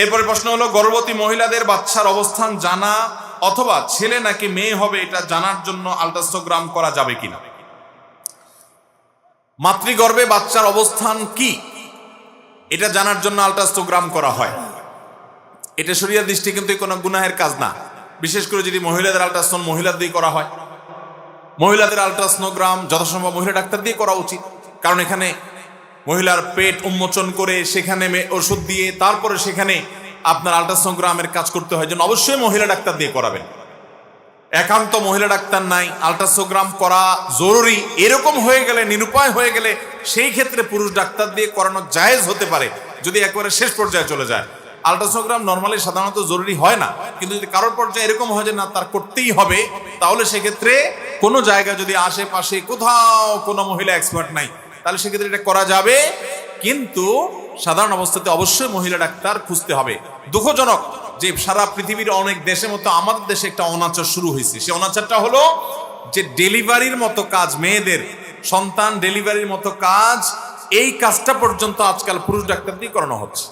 এরপরে প্রশ্ন হলো, গর্ভবতী মহিলাদের বাচ্চার অবস্থান জানা অথবা ছেলে নাকি মেয়ে হবে এটা জানার জন্য আলট্রাসোগ্রাম করা যাবে কিনা? মাতৃগর্ভে বাচ্চার অবস্থান কি? এটা জানার জন্য আলট্রাসোগ্রাম করা হয়। এটা শরীর দৃষ্টি কিন্তু কোনো গুনাহের কাজ না। বিশেষ করে যদি মহিলাদের আলট্রাসাউন্ড মহিলাদের দিয়ে করা হয়। মহিলাদের আলট্রাসনোগ্রাম যথাসম্ভব মহিলা ডাক্তার দিয়ে করা উচিত। কারণ এখানে মহিলার পেট উন্মোচন করে সেখানে ওষুধ দিয়ে তারপরে সেখানে আপনার আলট্রাসনোগ্রামের কাজ করতে হয়। যেন অবশ্যই মহিলা ডাক্তার দিয়ে করাবেন। একান্ত মহিলা ডাক্তার নাই। আলট্রাসোগ্রাম করা জরুরি। এরকম হয়ে গেলে, নিরুপায় হয়ে গেলে সেই ক্ষেত্রে পুরুষ ডাক্তার দিয়ে করানো জায়েজ হতে পারে, যদি একবারে শেষ পর্যায়ে চলে যায়। আলট্রাসোগ্রাম নর্মালি সাধারণত জরুরি হয় না। কিন্তু যদি কারোর পর্যায়ে এরকম হয় যে, না, তার করতেই হবে, তাহলে সেক্ষেত্রে কোনো জায়গা যদি আশেপাশে কোথাও কোনো মহিলা এক্সপার্ট নাই তাহলে সেক্ষেত্রে এটা করা যাবে। কিন্তু সাধারণ অবস্থাতে অবশ্যই মহিলা ডাক্তার খুঁজতে হবে। দুঃখজনক যে সারা পৃথিবীর অনেক দেশের মতো আমাদের দেশে একটা অনাচার শুরু হয়েছে। সে অনাচারটা হলো যে ডেলিভারির মতো কাজ মেয়েদের, সন্তান ডেলিভারির মতো কাজ, এই কাজটা পর্যন্ত আজকাল পুরুষ ডাক্তার দিয়ে করানো হচ্ছে।